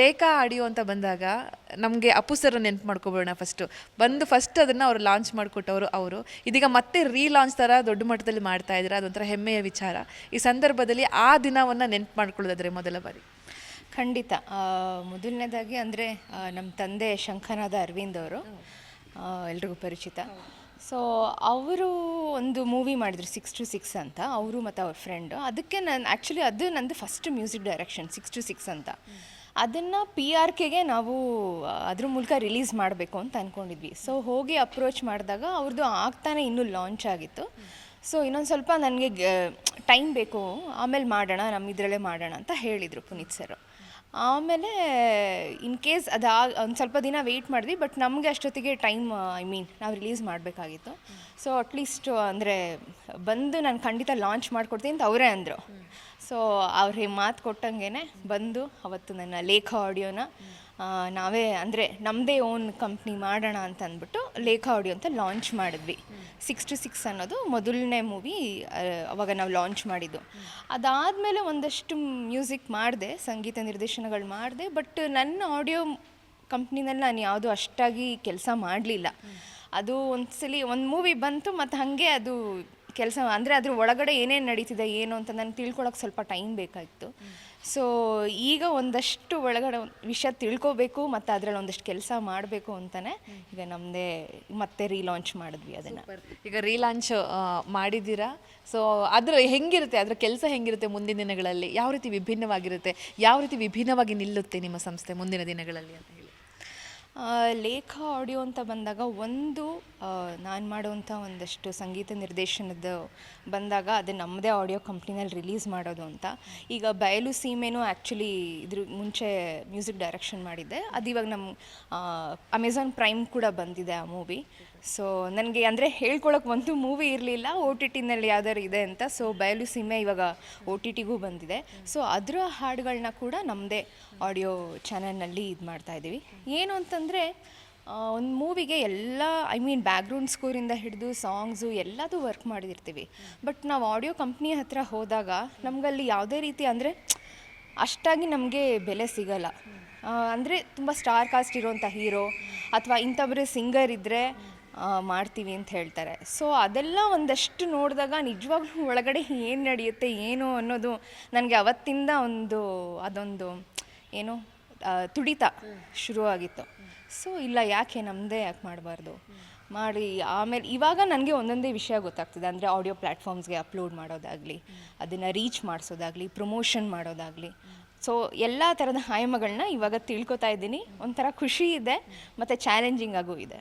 ಲೇಖಾ audio ಅಂತ ಬಂದಾಗ ನಮಗೆ ಅಪ್ಪು ಸರ್ ನೆನ್ಪು ಮಾಡ್ಕೋಬೋಣ ಫಸ್ಟು ಬಂದು ಫಸ್ಟ್ ಅದನ್ನು ಅವರು ಲಾಂಚ್ ಮಾಡಿಕೊಟ್ಟವರು ಅವರು. ಇದೀಗ ಮತ್ತೆ ರೀಲಾಂಚ್ ಥರ ದೊಡ್ಡ ಮಟ್ಟದಲ್ಲಿ ಮಾಡ್ತಾ ಇದ್ದಾರೆ? ಅದೊಂಥರ ಹೆಮ್ಮೆಯ ವಿಚಾರ. ಈ ಸಂದರ್ಭದಲ್ಲಿ ಆ ದಿನವನ್ನು ನೆನ್ಪು ಮಾಡ್ಕೊಳ್ಳೋದಾದರೆ ಮೊದಲ ಬಾರಿ. ಖಂಡಿತ. ಮೊದಲನೇದಾಗಿ ಅಂದರೆ ನಮ್ಮ ತಂದೆ ಶಂಖನಾದ ಅರವಿಂದ್ ಅವರು ಎಲ್ರಿಗೂ ಪರಿಚಿತ. ಸೊ ಅವರು ಒಂದು ಮೂವಿ ಮಾಡಿದ್ರು ಸಿಕ್ಸ್ ಟು ಸಿಕ್ಸ್ ಅಂತ. ಅವರು ಮತ್ತು ಅವ್ರ ಫ್ರೆಂಡು ಅದಕ್ಕೆ ನಾನು ಆ್ಯಕ್ಚುಲಿ ಅದು ನಂದು first music direction six to six ಅಂತ. ಅದನ್ನು ಪಿ ಆರ್ ಕೆಗೆ ನಾವು ಅದ್ರ ಮೂಲಕ ರಿಲೀಸ್ ಮಾಡಬೇಕು ಅಂತ ಅಂದ್ಕೊಂಡಿದ್ವಿ ಸೊ ಹೋಗಿ ಅಪ್ರೋಚ್ ಮಾಡಿದಾಗ ಅವ್ರದ್ದು ಆಗ್ತಾನೆ ಇನ್ನೂ ಲಾಂಚ್ ಆಗಿತ್ತು. ಸೊ ಇನ್ನೊಂದು ಸ್ವಲ್ಪ ನನಗೆ ಟೈಮ್ ಬೇಕು. ಆಮೇಲೆ ಮಾಡೋಣ ನಮ್ಮ ಇದರಲ್ಲೇ ಮಾಡೋಣ ಅಂತ ಹೇಳಿದರು ಪುನೀತ್ ಸರ್ ಆಮೇಲೆ ಇನ್ ಕೇಸ್ ಅದು ಒಂದು ಸ್ವಲ್ಪ ದಿನ ವೆಯ್ಟ್ ಮಾಡಿದ್ವಿ ಬಟ್ ನಮಗೆ ಅಷ್ಟೊತ್ತಿಗೆ ಟೈಮ್ ಐ ಮೀನ್ ನಾವು ರಿಲೀಸ್ ಮಾಡಬೇಕಾಗಿತ್ತು. ಸೊ ಅಟ್ಲೀಸ್ಟ್ ಅಂದರೆ ಬಂದು ನಾನು ಖಂಡಿತ ಲಾಂಚ್ ಮಾಡಿಕೊಡ್ತೀನಿ ಅಂತ ಅವರೇ ಅಂದರು. ಸೊ ಅವ್ರಿಗೆ ಮಾತು ಕೊಟ್ಟಂಗೆ ಬಂದು ಅವತ್ತು ನನ್ನ ಲೇಖ ಆಡಿಯೋನ ನಾವೇ ಅಂದರೆ ನಮ್ಮದೇ ಓನ್ ಕಂಪ್ನಿ ಮಾಡೋಣ ಅಂತ ಅಂದ್ಬಿಟ್ಟು ಲೇಖ ಆಡಿಯೋ ಅಂತ ಲಾಂಚ್ ಮಾಡಿದ್ವಿ. ಸಿಕ್ಸ್ ಟು ಸಿಕ್ಸ್ ಅನ್ನೋದು ಮೊದಲನೇ ಮೂವಿ ಅವಾಗ ನಾವು ಲಾಂಚ್ ಮಾಡಿದ್ದು. ಅದಾದಮೇಲೆ ಒಂದಷ್ಟು ಮ್ಯೂಸಿಕ್ ಮಾಡಿದೆ, ಸಂಗೀತ ನಿರ್ದೇಶನಗಳು ಮಾಡಿದೆ ಬಟ್ ನನ್ನ ಆಡಿಯೋ ಕಂಪ್ನಿನಲ್ಲಿ ನಾನು ಯಾವುದೂ ಅಷ್ಟಾಗಿ ಕೆಲಸ ಮಾಡಲಿಲ್ಲ. ಅದು ಒಂದ್ಸಲಿ ಒಂದು ಮೂವಿ ಬಂತು, ಮತ್ತು ಹಾಗೆ ಅದು ಕೆಲಸ, ಅಂದರೆ ಅದ್ರ ಒಳಗಡೆ ಏನೇನು ನಡೀತಿದೆ, ಏನು ಅಂತ ನಾನು ತಿಳ್ಕೊಳಕ್ಕೆ ಸ್ವಲ್ಪ ಟೈಮ್ ಬೇಕಾಗಿತ್ತು. ಸೊ ಈಗ ಒಂದಷ್ಟು ಒಳಗಡೆ ವಿಷಯ ತಿಳ್ಕೊಬೇಕು, ಮತ್ತು ಅದರಲ್ಲಿ ಒಂದಷ್ಟು ಕೆಲಸ ಮಾಡಬೇಕು ಅಂತಲೇ ಈಗ ನಮ್ಮದೇ ಮತ್ತೆ ರೀಲಾಂಚ್ ಮಾಡಿದ್ವಿ ಅದನ್ನು. ಈಗ ರೀಲಾಂಚ್ ಮಾಡಿದ್ದೀರಾ? ಸೊ ಅದ್ರ ಹೆಂಗಿರುತ್ತೆ, ಅದರ ಕೆಲಸ ಹೆಂಗಿರುತ್ತೆ ಮುಂದಿನ ದಿನಗಳಲ್ಲಿ? ಯಾವ ರೀತಿ ವಿಭಿನ್ನವಾಗಿರುತ್ತೆ? ಯಾವ ರೀತಿ ವಿಭಿನ್ನವಾಗಿ ನಿಲ್ಲುತ್ತೆ ನಿಮ್ಮ ಸಂಸ್ಥೆ ಮುಂದಿನ ದಿನಗಳಲ್ಲಿ ಅಂತ ಹೇಳಿ. ಲೇಖ, ಆಡಿಯೋ ಅಂತ ಬಂದಾಗ ಒಂದು ನಾನು ಮಾಡುವಂಥ ಒಂದಷ್ಟು ಸಂಗೀತ ನಿರ್ದೇಶನದ ಬಂದಾಗ ಅದು ನಮ್ಮದೇ ಆಡಿಯೋ ಕಂಪ್ನಿನಲ್ಲಿ ರಿಲೀಸ್ ಮಾಡೋದು ಅಂತ. ಈಗ ಬಯಲು ಸೀಮೆನೂ ಆ್ಯಕ್ಚುಲಿ ಇದ್ರ ಮುಂಚೆ ಮ್ಯೂಸಿಕ್ ಡೈರೆಕ್ಷನ್ ಮಾಡಿದ್ದೆ. ಅದು ಇವಾಗ ನಮ್ಮ ಅಮೆಝಾನ್ ಪ್ರೈಮ್ ಕೂಡ ಬಂದಿದೆ ಆ ಮೂವಿ ಸೊ ನನಗೆ ಅಂದರೆ ಹೇಳ್ಕೊಳಕ್ಕೆ ಒಂದು ಮೂವಿ ಇರಲಿಲ್ಲ ಓ ಟಿ ಟಿನಲ್ಲಿ ಯಾವ್ದಾದ್ರು ಇದೆ ಅಂತ. ಸೊ ಬಯಲು ಸೀಮೆ ಇವಾಗ ಓ ಟಿ ಟಿಗೂ ಬಂದಿದೆ. ಸೊ ಅದರ ಹಾಡುಗಳನ್ನ ಕೂಡ ನಮ್ಮದೇ ಆಡಿಯೋ ಚಾನಲ್ನಲ್ಲಿ ಇದು ಮಾಡ್ತಾ ಇದ್ದೀವಿ. ಏನು ಅಂತಂದರೆ ಒಂದು ಮೂವಿಗೆ ಎಲ್ಲ ಐ ಮೀನ್ ಬ್ಯಾಕ್ಗ್ರೌಂಡ್ ಸ್ಕೋರಿಂದ ಹಿಡಿದು ಸಾಂಗ್ಸು ಎಲ್ಲದೂ ವರ್ಕ್ ಮಾಡಿರ್ತೀವಿ ಬಟ್ ನಾವು ಆಡಿಯೋ ಕಂಪ್ನಿ ಹತ್ರ ಹೋದಾಗ ನಮಗಲ್ಲಿ ಯಾವುದೇ ರೀತಿ ಅಂದರೆ ಅಷ್ಟಾಗಿ ನಮಗೆ ಬೆಲೆ ಸಿಗಲ್ಲ. ಅಂದರೆ ತುಂಬ ಸ್ಟಾರ್ ಕಾಸ್ಟ್ ಇರೋಂಥ ಹೀರೋ ಅಥವಾ ಇಂಥೊಬ್ಬರು ಸಿಂಗರ್ ಇದ್ದರೆ ಮಾಡ್ತೀವಿ ಅಂತ ಹೇಳ್ತಾರೆ. ಸೊ ಅದೆಲ್ಲ ಒಂದಷ್ಟು ನೋಡಿದಾಗ ನಿಜವಾಗ್ಲೂ ಒಳಗಡೆ ಏನು ನಡೆಯುತ್ತೆ, ಏನು ಅನ್ನೋದು ನನಗೆ ಅವತ್ತಿಂದ ಒಂದು, ಅದೊಂದು ಏನು ತುಡಿತ ಶುರುವಾಗಿತ್ತು. ಸೊ ಇಲ್ಲ, ಯಾಕೆ ನಮ್ಮದೇ ಯಾಕೆ ಮಾಡಬಾರ್ದು? ಮಾಡಿ, ಆಮೇಲೆ ಇವಾಗ ನನಗೆ ಒಂದೊಂದೇ ವಿಷಯ ಗೊತ್ತಾಗ್ತದೆ. ಅಂದರೆ ಆಡಿಯೋ ಪ್ಲ್ಯಾಟ್ಫಾರ್ಮ್ಸ್ಗೆ ಅಪ್ಲೋಡ್ ಮಾಡೋದಾಗಲಿ, ಅದನ್ನು ರೀಚ್ ಮಾಡಿಸೋದಾಗಲಿ ಪ್ರಮೋಷನ್ ಮಾಡೋದಾಗಲಿ. ಸೊ ಎಲ್ಲ ಥರದ ಆಯಾಮಗಳನ್ನ ಇವಾಗ ತಿಳ್ಕೊತಾ ಇದ್ದೀನಿ. ಒಂಥರ ಖುಷಿ ಇದೆ, ಮತ್ತು ಚಾಲೆಂಜಿಂಗ್ ಆಗೂ ಇದೆ.